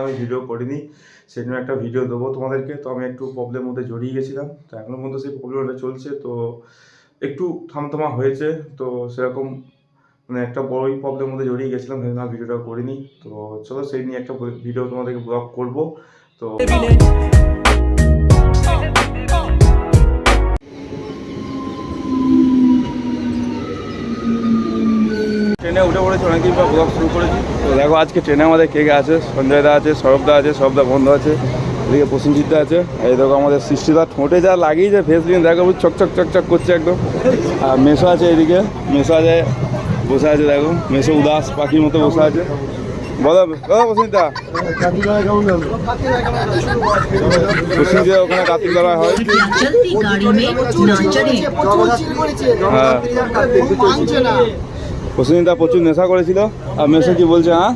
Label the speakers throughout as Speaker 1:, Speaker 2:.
Speaker 1: আমি ভিডিও করিনি, সেজন্য একটা ভিডিও দেবো তোমাদেরকে। তো আমি একটু প্রবলেম মধ্যে জড়িয়ে গেছিলাম। তো এখনও পর্যন্ত সেই প্রবলেমটা চলছে, তো একটু থামথামা হয়েছে। তো সেরকম মানে একটা বড়ই প্রবলেম মধ্যে জড়িয়ে গেছিলাম, সেজন্য ভিডিওটা করিনি। তো চলো সেই নিয়ে একটা ভিডিও তোমাদেরকে ব্লগ করব। তো ট্রেনে উঠে পড়েছি অনেকদিন পর ব্লগ শুরু করেছি। তো দেখো আজকে ট্রেনে আমাদের কে কে আছে? সঞ্জয় দা আছে সৌরভ দা আছে সৌরভ দা বন্ধু আছে এদিকে প্রসেনজিৎ দা আছে এই দেখো আমাদের সৃষ্টিদা। ঠোঁটে যা লাগিয়ে ফেস দিন দেখো চক চক চক চক করছে একদম। আর মেশো আছে এদিকে মেশো আছে বসে আছে দেখো মেশো উদাস পাখির মতো বসে আছে। বলো ওখানে হয়। হ্যাঁ। প্রসেনজিৎ প্রচুর নেশা করেছিল। আর মেসে কি বলছে হ্যাঁ?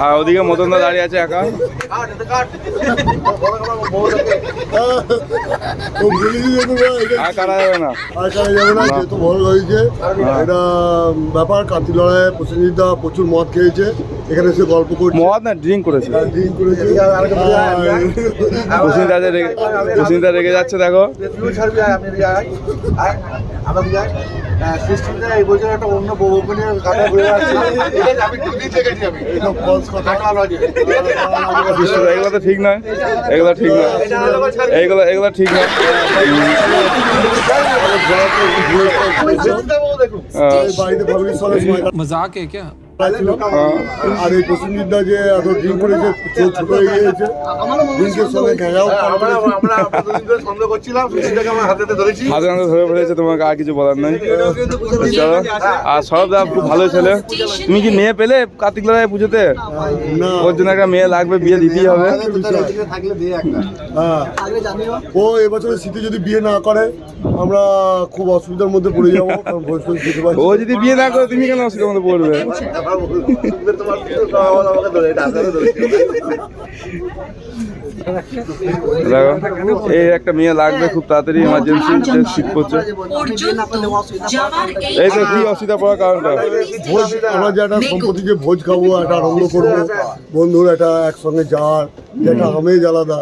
Speaker 1: আর ওদিকে মদন দা দাঁড়িয়ে আছে একা। আর কাটা যাবে না?
Speaker 2: আর কারা যাবে না। যেহেতু ভুল হয়েছে এটা ব্যাপার কাতি লড়াইয়ে প্রসেনজিৎদা প্রচুর মদ খেয়েছে। এখানে এসে গল্প করছে।
Speaker 1: মদ না ড্রিঙ্ক করেছে?
Speaker 2: ড্রিঙ্ক করেছে। আর
Speaker 1: প্রসেনজিৎ দা রেগে প্রসেনজিৎ দা রেগে যাচ্ছে দেখো।
Speaker 2: এইসব false
Speaker 1: এগুলো তো ঠিক নয় এগুলো ঠিক নয় এইগুলো এগুলো ঠিক নয় হ্যাঁ,
Speaker 2: এই বাড়িতে ফ্যামিলির সঙ্গে সময়
Speaker 3: मजाक है क्या
Speaker 2: কাটাচ্ছিল
Speaker 1: হ্যাঁ।
Speaker 2: আর এই প্রসেনজিৎদা যে এত করেছে চোখ ছোট হয়ে গিয়েছে। ড্রিঙ্কের সঙ্গে গেঁজাও
Speaker 1: হাতে হাতে ধরে ফেলেছে তোমাকে আর কিছু বলার নাই। চলো। আর সৌরভ খুব ভালো ছেলে। তুমি কি মেয়ে পেলে কার্তিক লড়াই পুজোতে?
Speaker 2: না।
Speaker 1: ওর জন্য একটা মেয়ে লাগবে বিয়ে দিতেই হবে।
Speaker 2: হ্যাঁ। ও এবছরের শীতে যদি বিয়ে না করে আমরা খুব অসুবিধার মধ্যে পড়ে যাব
Speaker 1: ও যদি বিয়ে না করে তুমি কেন অসুবিধার মধ্যে পড়বে? দেখো এই একটা মেয়ে লাগবে খুব তাড়াতাড়ি ইমার্জেন্সি
Speaker 4: ঠিক করছে। এই
Speaker 1: তো কি অসুবিধা পড়ার কারণটা?
Speaker 2: ভোজ আমরা যে একটা সম্পত্তিকে ভোজ খাব একটা আনন্দ করব। বন্ধুর একটা একসঙ্গে যাওয়ার যেটা আমেজ আলাদা।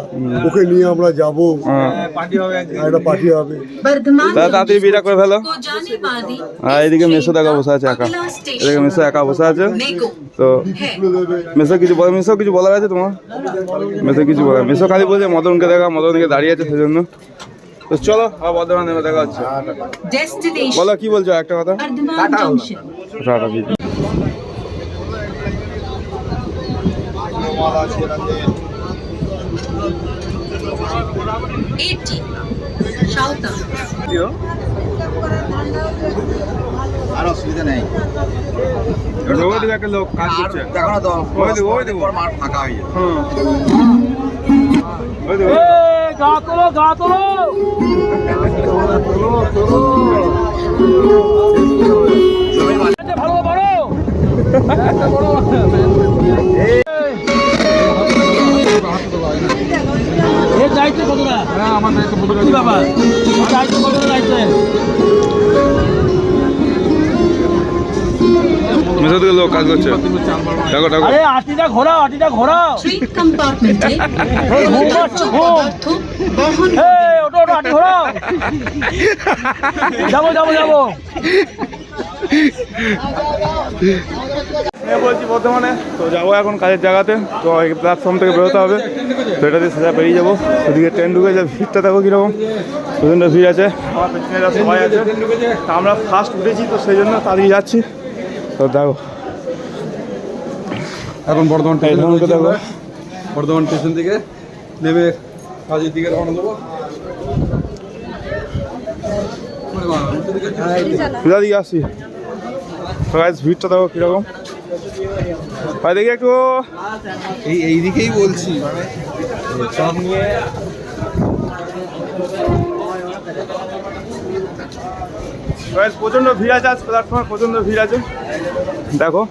Speaker 2: ওকে নিয়ে আমরা যাব।
Speaker 1: হ্যাঁ।
Speaker 2: একটা পার্টি হবে।
Speaker 1: তাড়াতাড়ি বিয়েটা করে ফেলো। আর হ্যাঁ, এদিকে মেসো দেখা বসে আছে একা। এদিকে মেসো একা বসে আছে। তো মেসো কিছু মেসো কিছু বলার আছে তোমার? মেসো কিছু বলার মিশো খালি বলছে মদনকে দেখা মদনকে দাঁড়িয়ে আছে সেজন্য। তো চলো আবার বর্ধমান নেমে দেখা হচ্ছে। বলো কি বলছো একটা কথা? টাটা
Speaker 5: আর অসুবিধা নেই।
Speaker 1: একটা লোক কাজ করছে।
Speaker 5: দেখো।
Speaker 1: দিকে, ওই দিকে।
Speaker 5: পর মাঠ ফাঁকা হয়ে যাবে
Speaker 1: হুম ওই দিকে, ওই দিকে। দিকে লোক কাজ করছে। দেখো দেখো।
Speaker 4: ট্রেন কম্পার্টমেন্টে পদার্থ বহন
Speaker 6: যাব যাব যাব।
Speaker 1: বলছি বর্ধমানে তো যাব এখন কাজের জায়গাতে। তো এই প্ল্যাটফর্ম থেকে বেরোতে হবে। তো এটা দিয়ে সোজা বেরিয়ে যাব। ওদিকে ট্রেন ঢুকে যাবে। ভিড়টা দেখো কীরকম। প্রচণ্ড ভিড় আছে। আমার পেছনে সবাই আছে। আমরা ফার্স্ট উঠেছি তো সেই জন্য তাড়িয়ে যাচ্ছি। তো দেখো।
Speaker 3: এখন বর্ধমান বর্ধমান স্টেশন থেকে নেমে কাজের দিকে রওনা দেবো।
Speaker 1: দিকে আসছি তো ভিড়টা দেখো কীরকম। ভাই দেখি একটু।
Speaker 3: এই এই দিকেই বলছি। মানে
Speaker 1: প্রচণ্ড ভিড় আছে আজ প্ল্যাটফর্মে প্রচণ্ড ভিড় আছে। দেখো।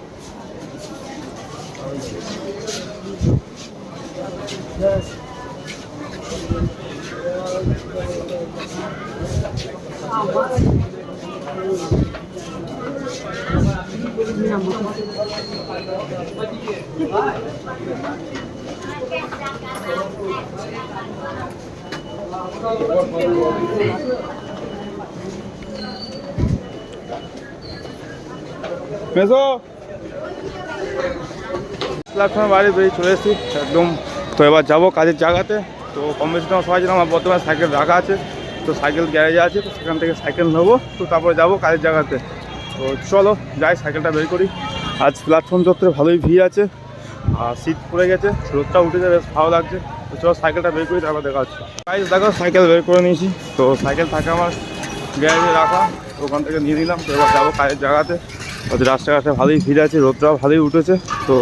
Speaker 1: মেসো প্ল্যাটফর্মে বাড়ি বেরিয়ে চলে এসেছি, একদম। তো এবার যাব কাজের জায়গাতে। তো কম বেশি তোমার সবাই আমার বর্তমানে সাইকেল রাখা আছে। তো সাইকেল গ্যারেজে আছে, তো সেখান থেকে সাইকেল নেব। তো তারপরে যাব কাজের জায়গাতে। তো চলো, যাই, সাইকেলটা বের করি। আজ প্ল্যাটফর্ম চত্বরে ভালোই ভিড় আছে। আর সিট পড়ে গেছে, রোদটা উঠেছে, বেশ ভালো লাগছে। তো চলো, সাইকেলটা বের করি, তারপর দেখা হচ্ছে। গাইজ দেখো, সাইকেল বের করে নিয়েছি। তো সাইকেল থাকে আমার গ্যারেজে রাখা, ওখান থেকে নিয়ে নিলাম। তো এবার যাব কাজের জায়গাতে। ওদের রাস্তাঘাটে ভালোই ভিড় আছে রোদটাও ভালোই উঠেছে তো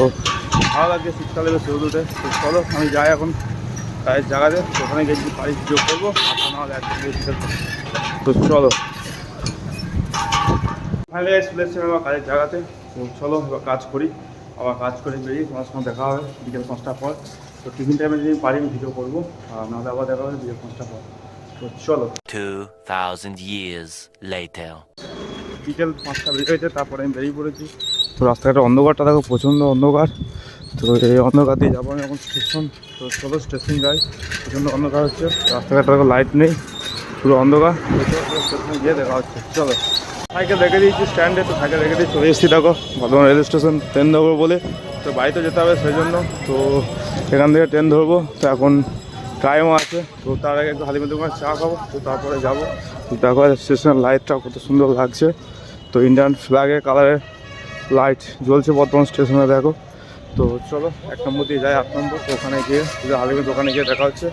Speaker 1: ভালো লাগছে শীতকালে বেশ রোদ উঠে। তো চলো আমি যাই এখন কাজের জায়গাতে ওখানে গিয়ে যদি বাড়ি যোগ করব। তো চলো। ফাইনালি চলে এসেছি আমার কাজের জায়গাতে তো চলো এবার কাজ করি। আবার কাজ করে বেরিয়ে তোমার সঙ্গে দেখা হবে বিকেল পাঁচটা পর। তো টিফিন টাইমে যদি পারি আমি ভিডিও করব আর নাহলে আবার দেখা হবে বিকেল পাঁচটা পর। তো চলো।
Speaker 7: 2,000 years later.
Speaker 1: বিকেল পাঁচটা বেজে গেছে, তারপরে আমি বেরিয়ে পড়েছি। তো রাস্তাঘাটে অন্ধকারটা দেখো, প্রচণ্ড অন্ধকার। তো এই অন্ধকার দিয়ে যাব আমি এখন স্টেশন তো চলো স্টেশন যাই। প্রচণ্ড অন্ধকার হচ্ছে, রাস্তাঘাটে দেখো লাইট নেই, পুরো অন্ধকার। স্টেশনে গিয়ে দেখা হচ্ছে, চলো। সাইকেল রেখে দিয়েছি স্ট্যান্ডে তো সাইকেল রেখে দিয়ে চলে এসেছি, দেখো। বর্ধমান রেল স্টেশন ট্রেন ধরবো বলে। তো বাড়িতে যেতে হবে সেই জন্য তো এখান থেকে ট্রেন ধরবো। তো এখন টাইমও আছে, তো তার আগে একটু দোকানে চা খাব, তো তারপরে যাব। দেখো স্টেশনের লাইটটা কত সুন্দর লাগছে। তো ইন্ডিয়ান ফ্ল্যাগের কালারের লাইট জ্বলছে বর্তমান স্টেশনে দেখো। তো চলো, এক নম্বর দিয়ে যাই, আট নম্বর। ওখানে গিয়ে যদি হালিমের দোকানে গিয়ে দেখা হচ্ছে।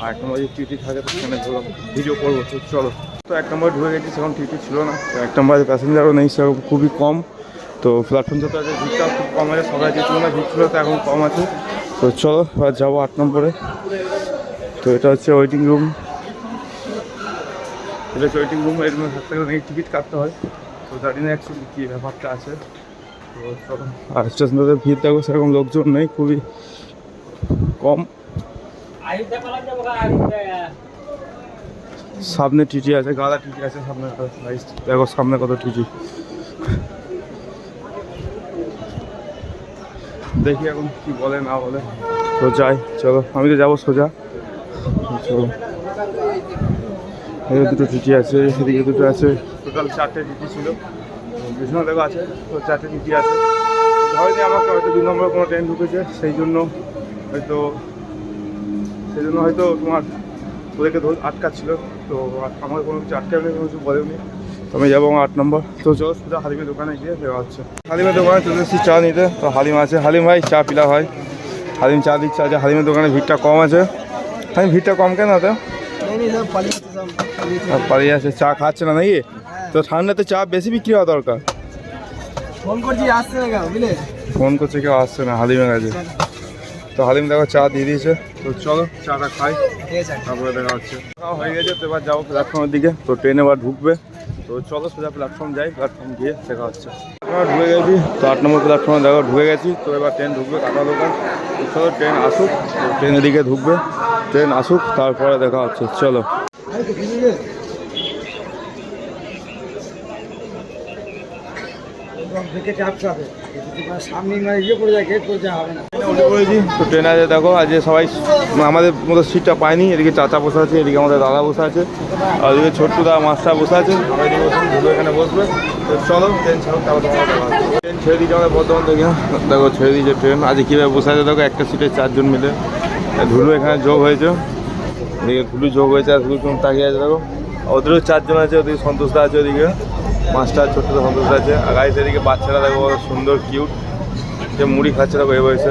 Speaker 1: আর এক নম্বর যদি টিটি থাকে, তো সেখানে ভিডিও করব। তো চলো। তো এক নম্বর ঢুকে গেছি, সেরকম টিটি ছিল না। তো এক নম্বরে প্যাসেঞ্জারও নেই, সেরকম খুবই কম। তো প্ল্যাটফর্ম যত আছে, ভিড়টা খুব কম আছে, সবাই যে তুলনায় ভিড় ছিল, তো এখন কম আছে। তো চলো, এবার যাব আট নম্বরে। তো এটা হচ্ছে ওয়েটিং রুম এটা হচ্ছে ওয়েটিং রুম এর মধ্যে থাকতে গেলে টিকিট কাটতে হয়। তো জানি না অ্যাকচুয়ালি কী ব্যাপারটা আছে? তো চলো আর স্টেশনটাতে ভিড় দেখো, সেরকম লোকজন নেই, খুবই কম। সামনে টিটি আছে, গাদা টিটি আছে সামনে দেখো সামনে কত টিটি। দেখি এখন কি বলে, না বলে। তো যাই, চলো, আমি তো যাব সোজা। চলো। এদিকে দুটো টিটি আছে এদিকে দুটো আছে। টোটাল চারটে টিটি ছিল। দেখো আছে, তো চারটে টিটি আছে। ধরেনি আমাকে, হয়তো দু নম্বর কোনো ট্রেন ঢুকেছে, সেই জন্য হয়তো, সেই জন্য হয়তো তোমার ওদেরকে ধর আটকাচ্ছিল। তো আমার কোনো কিছু আটকাবে কোনো কিছু বলেনি আমি যাব আমার আট নম্বর। তো চলো সোজা হালিমের দোকানে গিয়ে দেওয়া হচ্ছে। হালিমের দোকানে চলে এসেছি চা নিতে। তো হালিম আছে। হালিম ভাই, চা পিলা হয় হালিম চা দিচ্ছে। আছে হালিমের দোকানে ভিড়টা কম আছে। হালিম, ভিড়টা কম কেন তো পালিয়ে চা খাচ্ছে না নাকি তো ঠান্ডাতে চা বেশি বিক্রি হওয়া দরকার
Speaker 6: ফোন করছি আসছে না বুঝলে
Speaker 1: ফোন করছে কেউ আসছে না হালিমের কাছে তো হালিম দেখো চা দিয়ে দিয়েছে তো চলো চাটা খাই তারপরে দেখা হচ্ছে খাওয়া হয়ে গেছে তো এবার যাব প্ল্যাটফর্মের দিকে তো ট্রেন এবার ঢুকবে তো চলো সোজা প্ল্যাটফর্ম যাই প্ল্যাটফর্ম গিয়ে দেখা হচ্ছে ঢুকে গেছি তো আট নম্বর প্ল্যাটফর্মে দেখো ঢুকে গেছি তো এবার ট্রেন ঢুকবে কাটা দোকান চলো ট্রেন আসুক তো ট্রেনের দিকে ঢুকবে ট্রেন আসুক, তারপরে দেখা হচ্ছে। চলো। ট্রেনে দেখো আজ সবাই আমাদের মতো সিটটা পাইনি এদিকে চাচা বসে আছে, এদিকে আমাদের দাদা বসে আছে, আর ওদিকে ছোট্টু দা, মাস্টার বসে আছে। আমরা এদিকে বসে এখানে বসবে। তো চলো, ট্রেন। ট্রেন ছেড়ে দিয়েছে আমাদের বর্ধমান থেকে। দেখো, ছেড়ে দিয়েছে ট্রেন। আজ কীভাবে বসে আছে, দেখো, একটা সিটে চারজন মিলে। ধুলু এখানে যোগ হয়েছে। এদিকে ধুলু যোগ হয়েছে আর ধুলু কেমন তাকিয়ে আছে, দেখো। ওদেরও চারজন আছে, ওদিকে সন্তোষদা আছে, ওদিকে মাস্টার ছোট্ট সন্তোষদা আছে। আর গাড়িতে এদিকে বাচ্চারা দেখো সুন্দর কিউট যে মুড়ি খাচ্ছে, দেখো, এ বয়সে।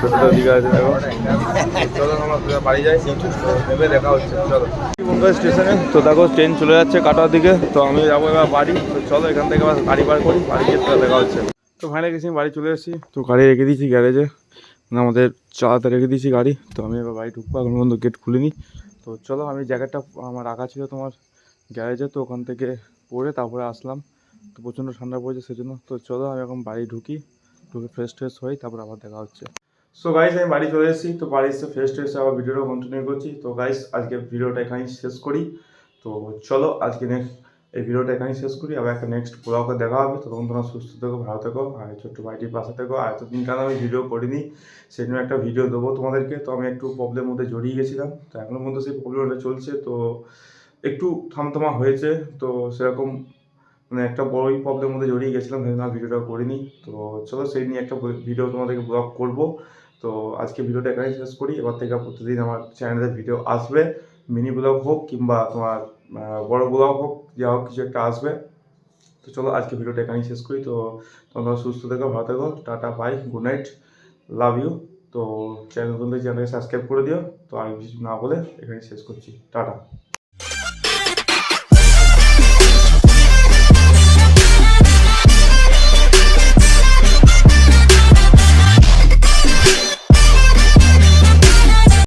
Speaker 1: ছোটটা দিকে আছে, দেখো। চলো বাড়ি যাই। নেমে দেখা হচ্ছে, চলো। স্টেশনে। তো দেখো ট্রেন চলে যাচ্ছে কাটার দিকে। তো আমি যাব এবার বাড়ি। তো চলো, এখান থেকে এবার গাড়ি বার করি। বাড়ি গিয়ে দেখা হচ্ছে। তো ভাইনা গেছি, বাড়ি চলে এসেছি। তো গাড়ি রেখে দিয়েছি গ্যারেজে। আমাদের চালাতে রেখে দিয়েছি গাড়ি, তো আমি এবার বাড়ি ঢুকবো। এখন পর্যন্ত গেট খুলিনি। তো চলো, আমি জ্যাকেটটা আমার রাখা ছিল তোমার গ্যারেজে তো ওখান থেকে পরে তারপরে আসলাম। তো প্রচণ্ড ঠান্ডা পড়েছে সেজন্য। তো চলো, আমি এখন বাড়ি ঢুকি, ঢুকে ফ্রেশ ট্রেশ হই, তারপর আবার দেখা হচ্ছে। সো গাইস আমি বাড়ি চলে এসেছি, তো বাড়ি এসে ফ্রেশ ট্রেশ আবার ভিডিওটা কন্টিনিউ করছি। তো গাইস আজকে ভিডিওটা এখানেই শেষ করি। তো চলো, আজকে নেক্সট এই ভিডিওটা এখানেই শেষ করি। আবার একটা নেক্সট ব্লগে দেখা হবে। তখন তোমরা সুস্থ থেকো, ভালো থেকো, আর ছোট্ট ভাইটির পাশে থেকো। আর এতদিন কেন আমি ভিডিও করিনি সেই জন্য একটা ভিডিও দেবো তোমাদেরকে। তো আমি একটু প্রবলেমের মধ্যে জড়িয়ে গেছিলাম। তো এখনও পর্যন্ত সেই প্রবলেমটা চলছে। তো একটু থামথামা হয়েছে। তো সেরকম মানে একটা বড়ই প্রবলেমের মধ্যে জড়িয়ে গেছিলাম সেই জন্য আর ভিডিওটা করিনি। তো চলো সেই নিয়ে একটা ভিডিও তোমাদেরকে ব্লগ করব। তো আজকে ভিডিওটা এখানেই শেষ করি। এবার থেকে প্রতিদিন আমার চ্যানেলে ভিডিও আসবে। মিনি ব্লগ হোক কিংবা তোমার বড় ব্লগ হোক। যা হোক কিছু একটা আসবে। তো চলো, আজকে ভিডিওটা এখানেই শেষ করি। তো তোমরা সুস্থ থেকো, ভালো থেকো। Tata bye good night love you তো চ্যানেল নতুন চ্যানেলকে সাবস্ক্রাইব করে দিও। তো আর কিছু না বলে এখানে শেষ করছি। টাটা।